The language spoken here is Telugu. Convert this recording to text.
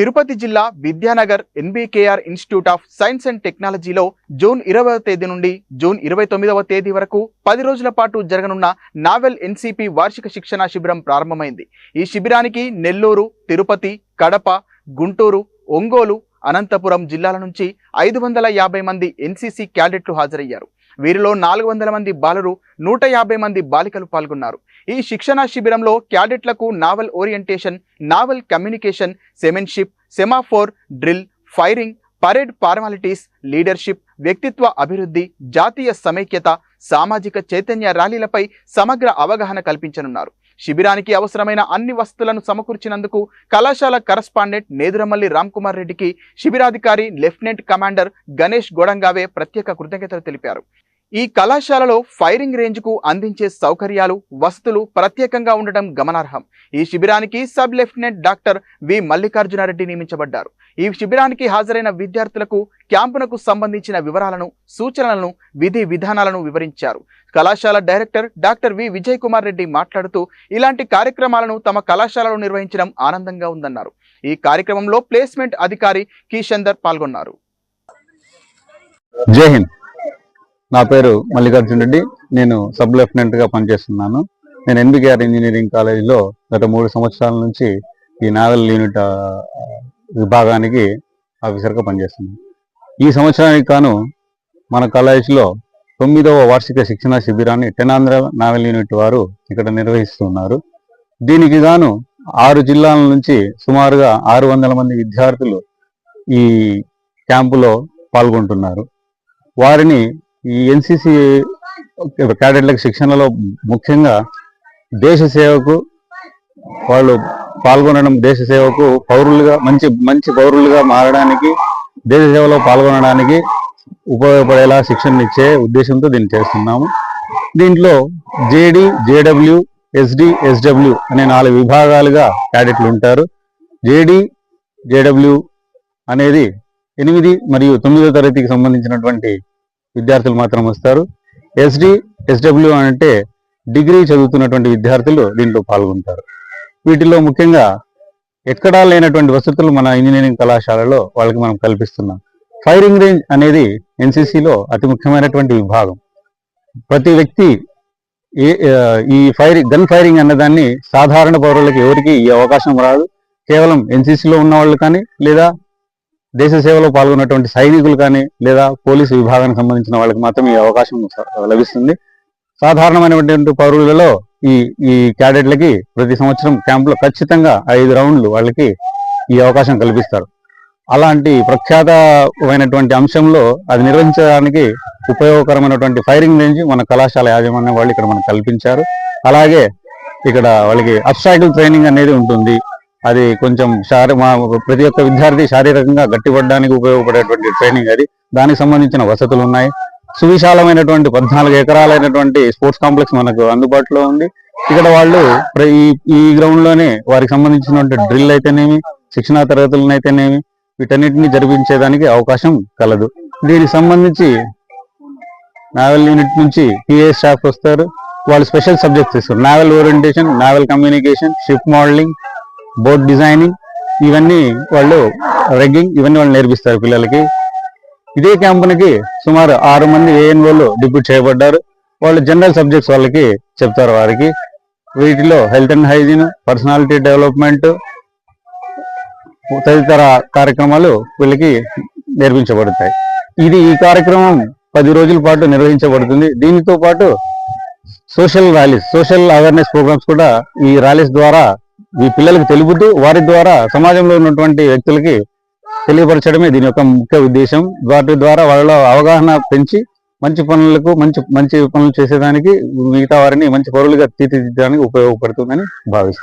తిరుపతి జిల్లా Vidyanagar NBKR institute of science and టెక్నాలజీలో జూన్ ఇరవై తేదీ నుండి జూన్ ఇరవై తొమ్మిదవ తేదీ వరకు పది రోజుల పాటు జరగనున్న నావెల్ ఎన్సిపి వార్షిక శిక్షణా శిబిరం ప్రారంభమైంది. ఈ శిబిరానికి నెల్లూరు తిరుపతి కడప గుంటూరు ఒంగోలు అనంతపురం జిల్లాల నుంచి ఐదు వందల యాభై మంది ఎన్సీసీ క్యాడెట్లు హాజరయ్యారు. వీరిలో నాలుగు వందల మంది బాలురు నూట యాభై మంది బాలికలు పాల్గొన్నారు. ఈ శిక్షణా శిబిరంలో క్యాడెట్లకు naval orientation naval communication seamanship semaphore drill firing parade formalities leadership వ్యక్తిత్వ అభివృద్ధి జాతీయ సమైక్యత సామాజిక చైతన్య ర్యాలీలపై సమగ్ర అవగాహన కల్పించనున్నారు. శిబిరానికి అవసరమైన అన్ని వస్తువులను సమకూర్చినందుకు కళాశాల కరస్పాండెంట్ నేదురమల్లి రామ్కుమార్ రెడ్డికి శిబిరాధికారి లెఫ్టినెంట్ కమాండర్ గణేష్ గోడంగావే ప్రత్యేక కృతజ్ఞతలు తెలిపారు. ఈ కళాశాలలో ఫైరింగ్ రేంజ్కు అందించే సౌకర్యాలు వసతులు ప్రత్యేకంగా ఉండటం గమనార్హం. ఈ శిబిరానికి sub lieutenant doctor V. Mallikarjunareddy నియమించబడ్డారు. ఈ శిబిరానికి హాజరైన విద్యార్థులకు క్యాంపునకు సంబంధించిన వివరాలను సూచనలను విధి విధానాలను వివరించారు. కళాశాల director doctor V. Vijay Kumar Reddy మాట్లాడుతూ ఇలాంటి కార్యక్రమాలను తమ కళాశాలలో నిర్వహించడం ఆనందంగా ఉందన్నారు. ఈ కార్యక్రమంలో ప్లేస్మెంట్ అధికారి కిషందర్ పాల్గొన్నారు. జై హింద్. నా పేరు మల్లికార్జున్ రెడ్డి. నేను సబ్ లెఫ్టినెంట్గా పనిచేస్తున్నాను. నేను ఎన్బికేఆర్ ఇంజనీరింగ్ కాలేజీలో గత మూడు సంవత్సరాల నుంచి ఈ నావెల్ యూనిట్ ఆ, విభాగానికి ఆఫీసర్గా పనిచేస్తున్నాను. ఈ సంవత్సరానికి కాను మన కాలేజీలో తొమ్మిదవ వార్షిక శిక్షణ శిబిరాన్ని టెనాంధ్ర నావెల్ యూనిట్ వారు ఇక్కడ నిర్వహిస్తున్నారు. దీనికి గాను ఆరు జిల్లాల నుంచి సుమారుగా ఆరు వందల మంది విద్యార్థులు ఈ క్యాంపులో పాల్గొంటున్నారు. వారిని ఈ ఎన్సిసి క్యాడెట్లకు శిక్షణలో ముఖ్యంగా దేశ సేవకు వాళ్ళు పాల్గొనడం దేశ సేవకు పౌరులుగా మంచి మంచి పౌరులుగా మారడానికి దేశ సేవలో పాల్గొనడానికి ఉపయోగపడేలా శిక్షణ ఇచ్చే ఉద్దేశంతో దీన్ని చేస్తున్నాము. దీంట్లో జేడి జేడబ్ల్యూ ఎస్డి ఎస్డబ్ల్యూ అనే నాలుగు విభాగాలుగా క్యాడెట్లు ఉంటారు. జేడి జేడబ్ల్యూ అనేది ఎనిమిది మరియు తొమ్మిదో తరగతికి సంబంధించినటువంటి విద్యార్థులు మాత్రం వస్తారు. ఎస్డి ఎస్డబ్ల్యూ అంటే డిగ్రీ చదువుతున్నటువంటి విద్యార్థులు దీంట్లో పాల్గొంటారు. వీటిలో ముఖ్యంగా ఎక్కడా లేనటువంటి వసతులు మన ఇంజనీరింగ్ కళాశాలలో వాళ్ళకి మనం కల్పిస్తున్నాం. ఫైరింగ్ రేంజ్ అనేది ఎన్సీసీలో అతి ముఖ్యమైనటువంటి విభాగం. ప్రతి వ్యక్తి ఈ ఫైరింగ్ గన్ ఫైరింగ్ అన్నదాన్ని సాధారణ పౌరులకు ఎవరికి ఈ అవకాశం రాదు. కేవలం ఎన్సిసిలో ఉన్న వాళ్ళు కానీ లేదా దేశ సేవలో పాల్గొన్నటువంటి సైనికులు కానీ లేదా పోలీసు విభాగానికి సంబంధించిన వాళ్ళకి మాత్రమే ఈ అవకాశం లభిస్తుంది. సాధారణమైనటువంటి పౌరులలో ఈ ఈ క్యాడెట్లకి ప్రతి సంవత్సరం క్యాంపులో ఖచ్చితంగా ఐదు రౌండ్లు వాళ్ళకి ఈ అవకాశం కల్పిస్తారు. అలాంటి ప్రఖ్యాతమైనటువంటి అంశంలో అది నిర్వహించడానికి ఉపయోగకరమైనటువంటి ఫైరింగ్ రేంజ్ మన కళాశాల యాజమాన్యం వాళ్ళు ఇక్కడ మనకు కల్పించారు. అలాగే ఇక్కడ వాళ్ళకి అబ్స్ట్రాకిల్ ట్రైనింగ్ అనేది ఉంటుంది. అది కొంచెం శారీ మా ప్రతి ఒక్క విద్యార్థి శారీరకంగా గట్టిపడడానికి ఉపయోగపడేటువంటి ట్రైనింగ్ అది. దానికి సంబంధించిన వసతులు ఉన్నాయి. సువిశాలమైనటువంటి పద్నాలుగు ఎకరాలైనటువంటి స్పోర్ట్స్ కాంప్లెక్స్ మనకు అందుబాటులో ఉంది. ఇక్కడ వాళ్ళు ఈ ఈ గ్రౌండ్లోనే వారికి సంబంధించినటువంటి డ్రిల్ అయితేనేమి శిక్షణా తరగతులను అయితేనేమి వీటన్నిటిని జరిపించేదానికి అవకాశం కలదు. దీనికి సంబంధించి నావెల్ యూనిట్ నుంచి పిఏ స్టాఫ్ వస్తారు. వాళ్ళు స్పెషల్ సబ్జెక్ట్స్ ఇస్తారు. Naval orientation naval communication ship modelling board designing ఇవన్నీ వాళ్ళు రెగ్గింగ్ ఇవన్నీ వాళ్ళు నేర్పిస్తారు పిల్లలకి. ఇదే క్యాంపునికి సుమారు ఆరు మంది ఏఎన్ఓలు డిప్యూట్ చేయబడ్డారు. వాళ్ళు జనరల్ సబ్జెక్ట్స్ వాళ్ళకి చెప్తారు వారికి. వీటిలో health and hygiene personality development తదితర కార్యక్రమాలు వీళ్ళకి నేర్పించబడతాయి. ఇది ఈ కార్యక్రమం పది రోజుల పాటు నిర్వహించబడుతుంది. దీనితో పాటు social rallies social awareness programmes కూడా ఈ ర్యాలీస్ ద్వారా ఈ పిల్లలకు తెలుపుతూ వారి ద్వారా సమాజంలో ఉన్నటువంటి వ్యక్తులకి తెలియపరచడమే దీని యొక్క ముఖ్య ఉద్దేశం. వాటి ద్వారా వాళ్ళలో అవగాహన పెంచి మంచి పనులకు మంచి మంచి పనులు చేసేదానికి మిగతా వారిని మంచి పౌరులుగా తీర్చిదిద్దడానికి ఉపయోగపడుతుందని భావిస్తుంది